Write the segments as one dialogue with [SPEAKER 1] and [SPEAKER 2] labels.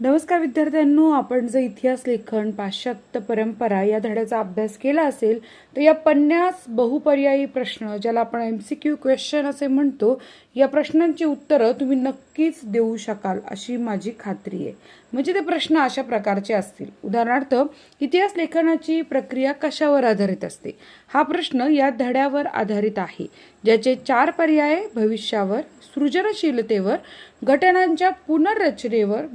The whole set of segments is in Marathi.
[SPEAKER 1] नमस्कार विद्यार्थ्यांनो आपण जर इतिहास लेखन पाश्चात्य परंपरा या धड्याचा अभ्यास केला असेल तर या पन्नास बहुपर्यायी प्रश्न ज्याला आपण एम सी क्यू क्वेश्चन असे म्हणतो या प्रश्नांची उत्तरं तुम्ही नक्कीच देऊ शकाल अशी माझी खात्री आहे. म्हणजे ते प्रश्न अशा प्रकारचे असतील. उदाहरणार्थ इतिहास लेखनाची प्रक्रिया कशावर आधारित असते? हा प्रश्न या धड्यावर आधारित आहे ज्याचे चार पर्याय भविष्यावर सृजनशीलतेवर घटनांच्या पुनर्रचनेवर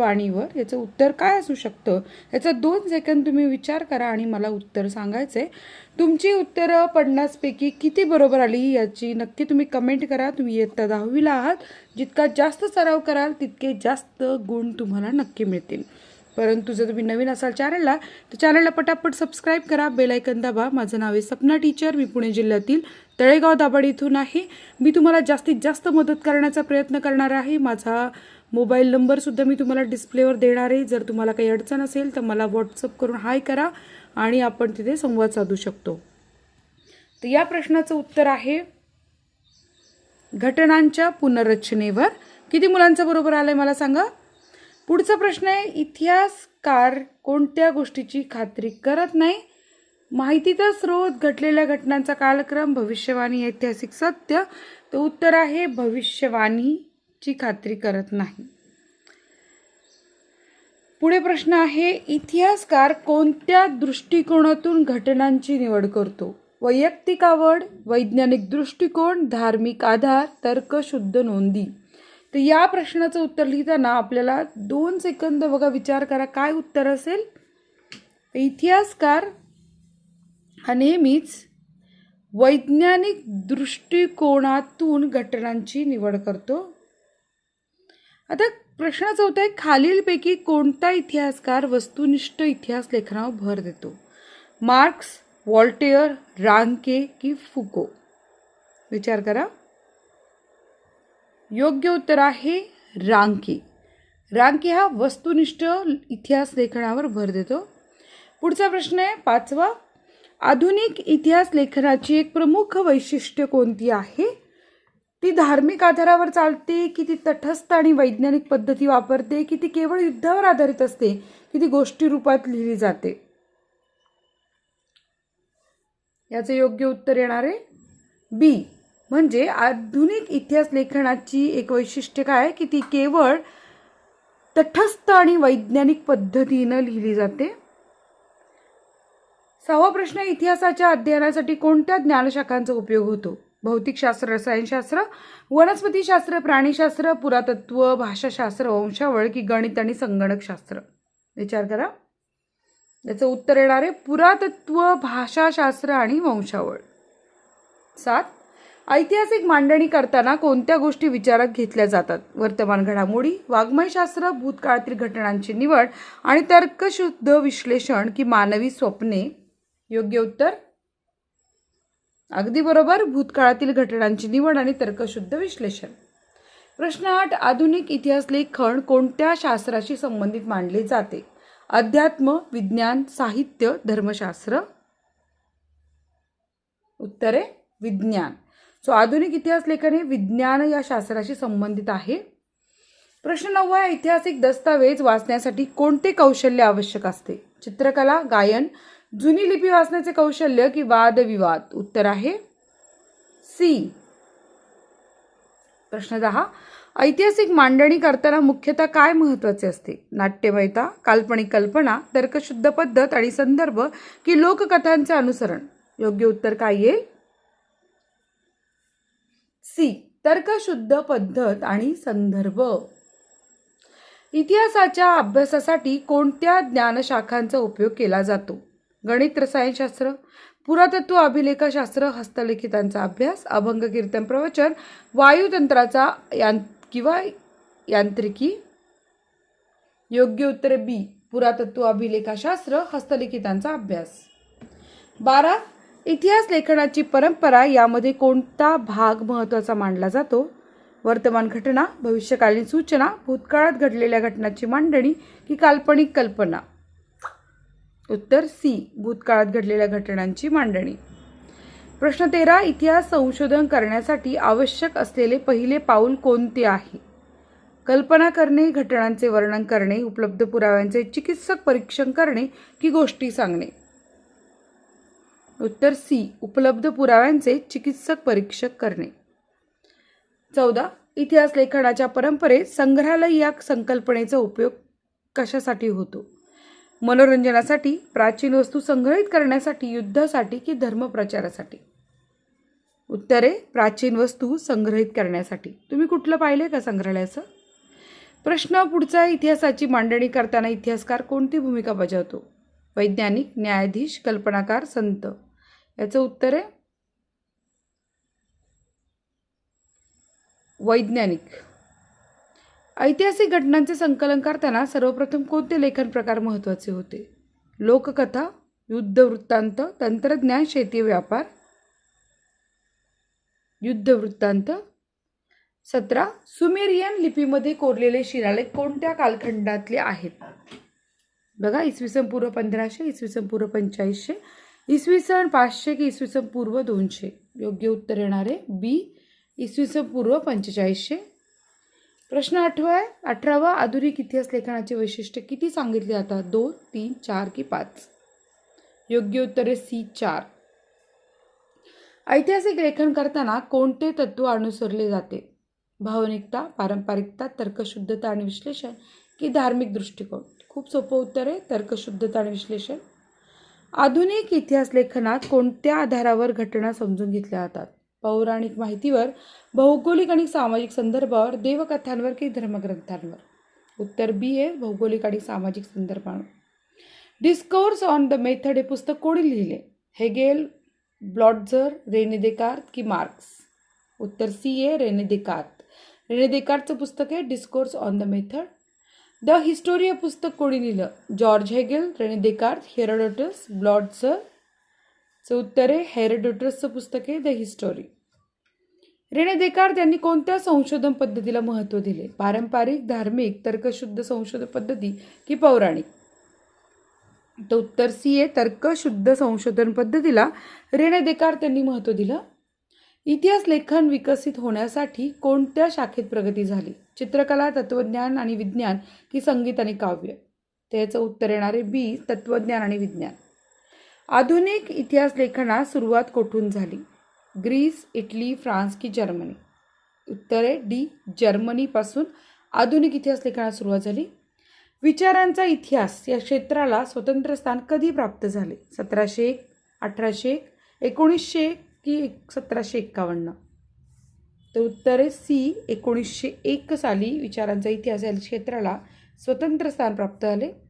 [SPEAKER 1] भविष्यवाणीवर याचं उत्तर काय असू शकतं? याचा दोन सेकंद तुम्ही विचार करा आणि मला उत्तर सांगायचे तुमची उत्तरं पन्नासपैकी किती बरोबर आली याची नक्की तुम्ही कमेंट करा. तुम्ही इयत्ता दहावीला आहात. जितका जास्त सराव कराल तितके जास्त गुण तुम्हाला नक्की मिळतील. परंतु जर तुम्ही नवीन असाल चॅनलला तर चॅनलला पटापट सबस्क्राईब करा. बेलायकन दाबा. माझं नाव आहे सपना टीचर मी पुणे जिल्ह्यातील तळेगाव दाबाड इथून आहे. मी तुम्हाला जास्तीत जास्त मदत करण्याचा प्रयत्न करणार आहे. माझा मोबाईल नंबरसुद्धा मी तुम्हाला डिस्प्लेवर देणार आहे. जर तुम्हाला काही अडचण असेल तर मला व्हॉट्सअप करून हाय करा आणि आपण तिथे संवाद साधू शकतो. तर या प्रश्नाचं उत्तर आहे घटनांच्या पुनर्रचनेवर. किती मुलांचं बरोबर आलंय मला सांगा? पुढचा प्रश्न आहे इतिहासकार कोणत्या गोष्टीची खात्री करत नाही? माहितीचा स्रोत घटलेल्या घटनांचा कालक्रम भविष्यवाणी ऐतिहासिक सत्य. तर उत्तर आहे भविष्यवाणी. ची खात्री करत नाही. पुढे प्रश्न आहे इतिहासकार कोणत्या दृष्टिकोनातून घटनांची निवड करतो? वैयक्तिक आवड वैज्ञानिक दृष्टिकोन धार्मिक आधार तर्कशुद्ध नोंदी? तर या प्रश्नाचं उत्तर लिहिताना आपल्याला दोन सेकंद बघा विचार करा काय उत्तर असेल? इतिहासकार हा नेहमीच वैज्ञानिक दृष्टिकोनातून घटनांची निवड करतो. आता प्रश्न चौथा आहे खालीलपैकी कोणता इतिहासकार वस्तुनिष्ठ इतिहास लेखनावर भर देतो? मार्क्स वॉल्टेअर रांके की फुको विचार करा. योग्य उत्तर आहे रांके. रांके हा वस्तुनिष्ठ इतिहास लेखनावर भर देतो. पुढचा प्रश्न आहे पाचवा. आधुनिक इतिहास लेखनाची एक प्रमुख वैशिष्ट्य कोणती आहे? ती धार्मिक आधारावर चालते की ती तटस्थ आणि वैज्ञानिक पद्धती वापरते की ती केवळ युद्धावर आधारित असते की ती गोष्टी रूपात लिहिली जाते. याचे योग्य उत्तर येणार आहे? बी. म्हणजे आधुनिक इतिहास लेखनाची एक वैशिष्ट्य काय? की ती केवळ तटस्थ आणि वैज्ञानिक पद्धतीनं लिहिली जाते. सहावा प्रश्न इतिहासाच्या अध्ययनासाठी कोणत्या ज्ञानशाखांचा उपयोग होतो? भौतिकशास्त्र रसायनशास्त्र वनस्पतीशास्त्र प्राणीशास्त्र पुरातत्व भाषाशास्त्र वंशावळ की गणित आणि संगणकशास्त्र. विचार करा. याचं उत्तर येणार आहे पुरातत्व भाषाशास्त्र आणि वंशावळ. सात. ऐतिहासिक मांडणी करताना कोणत्या गोष्टी विचारात घेतल्या जातात? वर्तमान घडामोडी वाङ्मयशास्त्र भूतकाळातील घटनांची निवड आणि तर्कशुद्ध विश्लेषण की मानवी स्वप्ने? योग्य उत्तर अगदी बरोबर भूतकाळातील घटनांची निवड आणि तर्कशुद्ध विश्लेषण. प्रश्न आठ आधुनिक इतिहास लेखन कोणत्या शास्त्राशी संबंधित मानले जाते? अध्यात्म विज्ञान साहित्य धर्मशास्त्र? उत्तर आहे विज्ञान. सो आधुनिक इतिहास लेखन हे विज्ञान या शास्त्राशी संबंधित आहे. प्रश्न नववा ऐतिहासिक दस्तावेज वाचण्यासाठी कोणते कौशल्य आवश्यक असते? चित्रकला गायन जुनी लिपी वाचण्याचे कौशल्य की वादविवाद? उत्तर आहे सी प्रश्न दहा. ऐतिहासिक मांडणी करताना मुख्यतः काय महत्त्वाचे असते? नाट्यमयता काल्पनिक कल्पना तर्कशुद्ध पद्धत आणि संदर्भ की लोककथांचे अनुसरण? योग्य उत्तर काय येईल सी तर्कशुद्ध पद्धत आणि संदर्भ. इतिहासाच्या अभ्यासासाठी कोणत्या ज्ञानशाखांचा उपयोग केला जातो? गणित रसायनशास्त्र पुरातत्व अभिलेखशास्त्र हस्तलिखितांचा अभ्यास अभंग कीर्तन प्रवचन वायुतंत्राचा यां किंवा यांत्रिकी योग्य उत्तर बी पुरातत्व अभिलेखशास्त्र हस्तलिखितांचा अभ्यास. बारा इतिहास लेखनाची परंपरा यामध्ये कोणता भाग महत्त्वाचा मानला जातो? वर्तमान घटना भविष्यकालीन सूचना भूतकाळात घडलेल्या घटनाची मांडणी की काल्पनिक कल्पना? उत्तर सी भूतकाळात घडलेल्या घटनांची मांडणी. प्रश्न तेरा इतिहास संशोधन करण्यासाठी आवश्यक असलेले पहिले पाऊल कोणते आहे? कल्पना करणे घटनांचे वर्णन करणे उपलब्ध पुराव्यांचे चिकित्सक परीक्षण करणे की गोष्टी सांगणे? उत्तर सी उपलब्ध पुराव्यांचे चिकित्सक परीक्षक करणे. चौदा इतिहास लेखनाच्या परंपरेत संग्रहालय या संकल्पनेचा उपयोग कशासाठी होतो? मनोरंजनासाठी प्राचीन वस्तू संग्रहित करण्यासाठी युद्धासाठी की धर्मप्रचारासाठी? उत्तरे प्राचीन वस्तू संग्रहित करण्यासाठी. तुम्ही कुठलं पाहिलं का संग्रहालयाचं? प्रश्न पुढचा इतिहासाची मांडणी करताना इतिहासकार कोणती भूमिका बजावतो? वैज्ञानिक न्यायाधीश कल्पनाकार संत. याचं उत्तर आहे वैज्ञानिक. ऐतिहासिक घटनांचे संकलन करताना सर्वप्रथम कोणते लेखन प्रकार महत्त्वाचे होते? लोककथा युद्ध वृत्तांत तंत्रज्ञान शेती व्यापार. युद्ध वृत्तांत सतरा सुमेरियन लिपीमध्ये कोरलेले शिलालेख कोणत्या कालखंडातले आहेत? बघा इसवी सन पूर्व पंधराशे इसवी सन पूर्व पंच्याऐंशी इसवी सन पाचशे की इसवी सन पूर्व दोनशे. योग्य उत्तर येणारे बी इसवी सन पूर्व पंचेचाळीसशे. प्रश्न आठवा आहे. अठरावा आधुनिक इतिहास लेखनाचे वैशिष्ट्य किती सांगितले जातात दोन तीन चार की पाच? योग्य उत्तर आहे सी चार. ऐतिहासिक लेखन करताना कोणते तत्व अनुसरले जाते? भावनिकता पारंपरिकता तर्कशुद्धता आणि विश्लेषण की धार्मिक दृष्टिकोन? खूप सोपं उत्तर आहे. तर्कशुद्धता आणि विश्लेषण. आधुनिक इतिहास लेखनात कोणत्या आधारावर घटना समजून घेतल्या जातात? पौराणिक माहितीवर भौगोलिक आणि सामाजिक संदर्भावर देवकथांवर की धर्मग्रंथांवर? उत्तर बी आहे भौगोलिक आणि सामाजिक संदर्भावर. डिस्कोर्स ऑन द मेथड हे पुस्तक कोणी लिहिले? हेगेल ब्लॉटझर रेने देकार्त की मार्क्स? उत्तर सी आहे रेने देकार्त रेने देकार्तचं पुस्तक आहे discourse on the method the Historia पुस्तक कोणी लिहिलं? George Hegel Rene Descartes Herodotus Blotzer चं उत्तर आहे हेरोडोटसचं पुस्तक आहे द हिस्टॉरी रेणे देकार यांनी कोणत्या संशोधन पद्धतीला महत्त्व दिले? पारंपरिक धार्मिक तर्कशुद्ध संशोधन पद्धती की पौराणिक? तर उत्तर सी आहे तर्कशुद्ध संशोधन पद्धतीला रेणे देकार त्यांनी महत्त्व दिलं. इतिहास लेखन विकसित होण्यासाठी कोणत्या शाखेत प्रगती झाली? चित्रकला तत्त्वज्ञान आणि विज्ञान की संगीत आणि काव्य? त्याचं उत्तर येणारे बी तत्त्वज्ञान आणि विज्ञान. आधुनिक इतिहास लेखनास सुरुवात कोठून झाली? ग्रीस इटली फ्रान्स की जर्मनी? उत्तर आहे डी जर्मनीपासून आधुनिक इतिहास लेखनास सुरुवात झाली. विचारांचा इतिहास या क्षेत्राला स्वतंत्र स्थान कधी प्राप्त झाले? सतराशे एक अठराशे एक एकोणीसशे एक की एक सतराशे एक्कावन्न? तर उत्तर आहे सी एकोणीसशे एक साली विचारांचा इतिहास या क्षेत्राला स्वतंत्र स्थान प्राप्त झाले.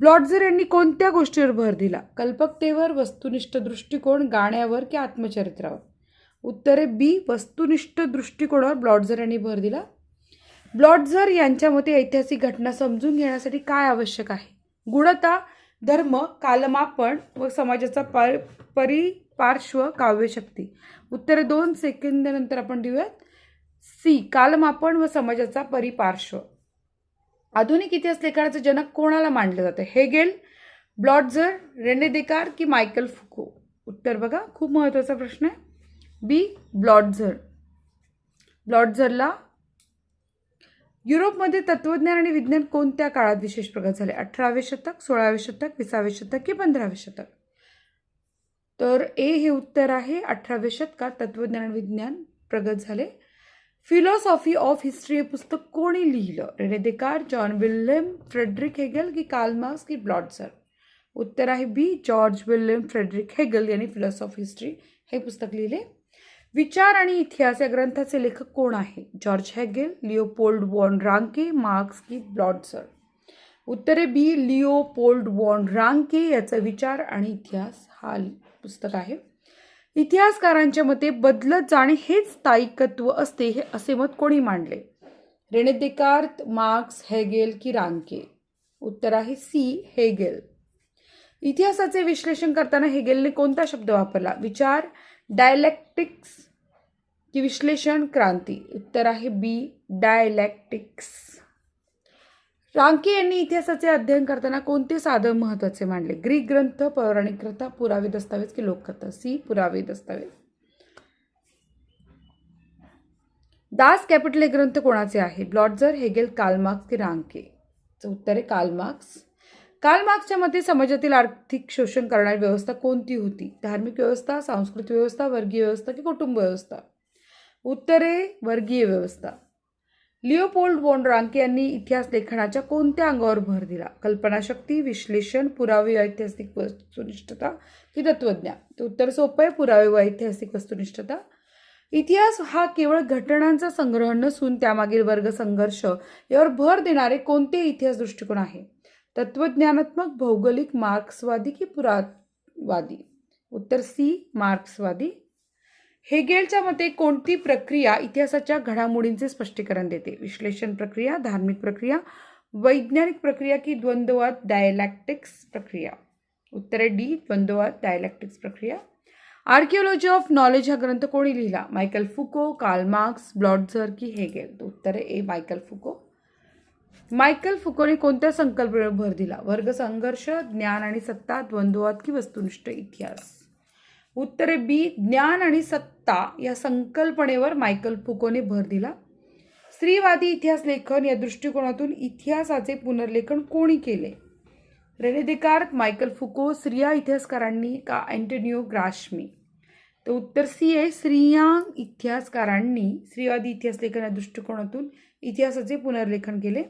[SPEAKER 1] ब्लॉटझर यांनी कोणत्या गोष्टीवर भर दिला? कल्पकतेवर वस्तुनिष्ठ दृष्टिकोन गाण्यावर की आत्मचरित्रावर? उत्तरे बी वस्तुनिष्ठ दृष्टिकोनावर ब्लॉटझर यांनी भर दिला. ब्लॉटझर यांच्या मते ऐतिहासिक घटना समजून घेण्यासाठी काय आवश्यक आहे? गुणता धर्म कालमापन व समाजाचा पर परिपार्श्व काव्यशक्ती. उत्तरे दोन सेकंदानंतर आपण देऊयात. सी कालमापन व समाजाचा परिपार्श्व. आधुनिक इतिहास लेखनाचं जनक कोणाला मानलं जातं? हेगेल ब्लॉटझर रेने देकार की मायकल फुको? उत्तर बघा खूप महत्त्वाचा प्रश्न आहे. बी ब्लॉटझर. ब्लॉटझरला युरोपमध्ये तत्त्वज्ञान आणि विज्ञान कोणत्या काळात विशेष प्रगत झाले? अठरावे शतक सोळावे शतक विसावे शतक की पंधरावे शतक? तर ए हे उत्तर आहे. अठराव्या शतकात तत्त्वज्ञान आणि विज्ञान प्रगत झाले. फिलॉसॉफी ऑफ हिस्ट्री हे पुस्तक कोणी लिहिलं? Rene Descartes John William Friedrich Hegel की कालमार्क्स की ब्लॉटझर उत्तर आहे B George William Friedrich Hegel यांनी फिलॉसॉफी हिस्ट्री हे पुस्तक लिहिले. विचार आणि इतिहास या ग्रंथाचे लेखक कोण आहे? George Hegel Leopold von Ranke Marx की ब्लॉटझर उत्तरे बी लिओपोल्ड वॉन रांके याचा विचार आणि इतिहास हा पुस्तक आहे. इतिहासकारांच्या मते बदलत जाणे हेच स्थायिकत्व असते हे असे मत कोणी मांडले? रेणे देकार्त मार्क्स हेगेल की रांके? उत्तर आहे सी हेगेल. इतिहासाचे विश्लेषण करताना हेगेलने कोणता शब्द वापरला? विचार डायलेक्टिक्स की विश्लेषण क्रांती? उत्तर आहे बी डायलॅक्टिक्स. रांके यांनी इतिहासाचे अध्ययन करताना कोणते साधन महत्त्वाचे मांडले? ग्रीक ग्रंथ पौराणिक कथा पुरावे दस्तावेज की लोककथा सी पुरावे दस्तावेज. दास कॅपिटल हे ग्रंथ कोणाचे आहे? ब्लॉटझर हेगेल कालमार्क्स की रांके उत्तर आहे कालमार्क्स. कालमार्क्सच्या मते समाजातील आर्थिक शोषण करणारी व्यवस्था कोणती होती? धार्मिक व्यवस्था सांस्कृतिक व्यवस्था वर्गीय व्यवस्था की कुटुंब व्यवस्था? उत्तरे वर्गीय व्यवस्था. लिओपोल्ड वॉन रांके यांनी इतिहास लेखनाच्या कोणत्या अंगावर भर दिला? कल्पनाशक्ती विश्लेषण पुरावे व ऐतिहासिक वस्तुनिष्ठता की तत्वज्ञान उत्तर सोपं आहे पुरावे व ऐतिहासिक वस्तुनिष्ठता. इतिहास हा केवळ घटनांचा संग्रह नसून त्यामागील वर्ग संघर्ष यावर भर देणारे कोणते इतिहास दृष्टिकोन आहे. तत्वज्ञानात्मक भौगोलिक मार्क्सवादी की पुरावादी उत्तर सी मार्क्सवादी. हेगेलच्या मते कोणती प्रक्रिया इतिहासाच्या घडामोडींचे स्पष्टीकरण देते? विश्लेषण प्रक्रिया धार्मिक प्रक्रिया वैज्ञानिक प्रक्रिया की द्वंद्ववाद डायलॅक्टिक्स प्रक्रिया? उत्तरे डी द्वंद्ववाद डायलॅक्टिक्स प्रक्रिया. आर्किओलॉजी ऑफ नॉलेज हा ग्रंथ कोणी लिहिला? मायकल फुको कार्ल मार्क्स ब्लॉटझर की हेगेल. उत्तरे ए मायकल फुको. मायकल फुकोने कोणत्या संकल्पनेवर भर दिला? वर्ग संघर्ष ज्ञान आणि सत्ता द्वंद्ववाद की वस्तुनिष्ठ इतिहास? उत्तरे बी ज्ञान आणि सत्ता या संकल्पनेवर मायकल फुकोने भर दिला. स्त्रीवादी इतिहास लेखन या दृष्टिकोनातून इतिहासाचे पुनर्लेखन कोणी केले? रेने देकार्त मायकल फुको स्त्रिया इतिहासकारांनी का अँटोनिओ ग्राशमी? तर उत्तर सी आहे स्त्रिया इतिहासकारांनी स्त्रीवादी इतिहास लेखन या दृष्टिकोनातून इतिहासाचे पुनर्लेखन केले.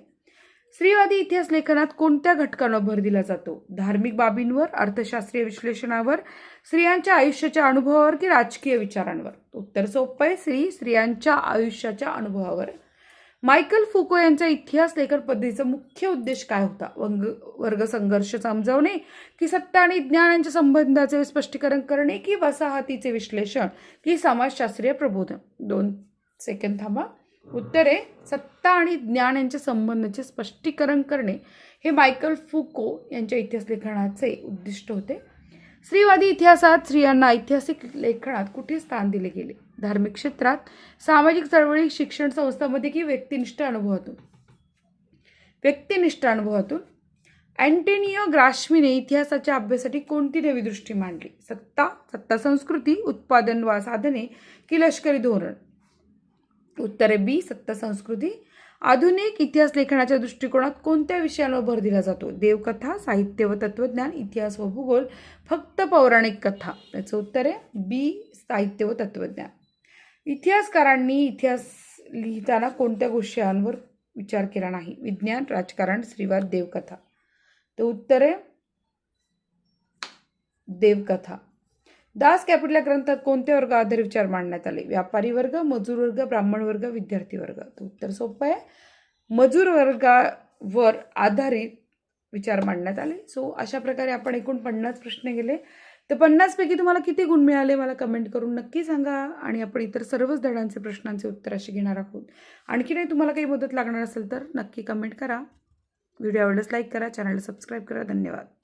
[SPEAKER 1] स्त्रीवादी इतिहास लेखनात कोणत्या घटकांवर भर दिला जातो? धार्मिक बाबींवर अर्थशास्त्रीय विश्लेषणावर स्त्रियांच्या आयुष्याच्या अनुभवावर की राजकीय विचारांवर? उत्तर सोपं आहे स्त्री स्त्रियांच्या आयुष्याच्या अनुभवावर. मायकल फुको यांच्या इतिहास लेखन पद्धतीचा मुख्य उद्देश काय होता? वंग वर्ग संघर्ष समजावणे की सत्ता आणि ज्ञान यांच्या संबंधाचे स्पष्टीकरण करणे की वसाहतीचे विश्लेषण की समाजशास्त्रीय प्रबोधन? दोन सेकंद थांबा. उत्तरे सत्ता आणि ज्ञान यांच्या संबंधाचे स्पष्टीकरण करणे हे मायकल फुको यांच्या इतिहास लेखनाचे उद्दिष्ट होते. स्त्रीवादी इतिहासात स्त्रियांना ऐतिहासिक लेखनात कुठे स्थान दिले गेले? धार्मिक क्षेत्रात सामाजिक चळवळी शिक्षण संस्थांमध्ये की व्यक्तिनिष्ठ अनुभवातून? व्यक्तिनिष्ठ अनुभवातून? अँटेनियो ग्राश्मीने इतिहासाच्या अभ्यासासाठी कोणती नवी दृष्टी मांडली? सत्ता सत्ता संस्कृती उत्पादन वा साधने की लष्करी धोरण? उत्तरे बी सत्ता संस्कृती. आधुनिक इतिहास लेखनाच्या दृष्टिकोनात कोणत्या विषयांवर भर दिला जातो? देवकथा साहित्य व तत्वज्ञान इतिहास व भूगोल फक्त पौराणिक कथा. याचं उत्तर आहे बी साहित्य व तत्वज्ञान इतिहासकारांनी इतिहास लिहिताना कोणत्या गोष्टींवर विचार केला नाही? विज्ञान राजकारण स्त्रीवाद देवकथा. तर उत्तर आहे देवकथा. दास कॅपिटल या ग्रंथात कोणत्या वर्ग आधार विचार मांडण्यात आले? व्यापारी वर्ग मजूर वर्ग ब्राह्मण वर्ग विद्यार्थी वर्ग. उत्तर सोपं आहे. मजूर वर्गावर आधारित विचार मांडण्यात आले. सो अशा प्रकारे आपण एकूण पन्नास प्रश्न गेले तर पन्नासपैकी तुम्हाला किती गुण मिळाले मला कमेंट करून नक्की सांगा. आणि आपण इतर सर्वच धड्यांचे प्रश्नांचे उत्तर असे घेणार आहोत. आणखी नाही तुम्हाला काही मदत लागणार असेल तर नक्की कमेंट करा. व्हिडिओ आवडल्यास लाईक करा. चॅनलला सबस्क्राईब करा. धन्यवाद.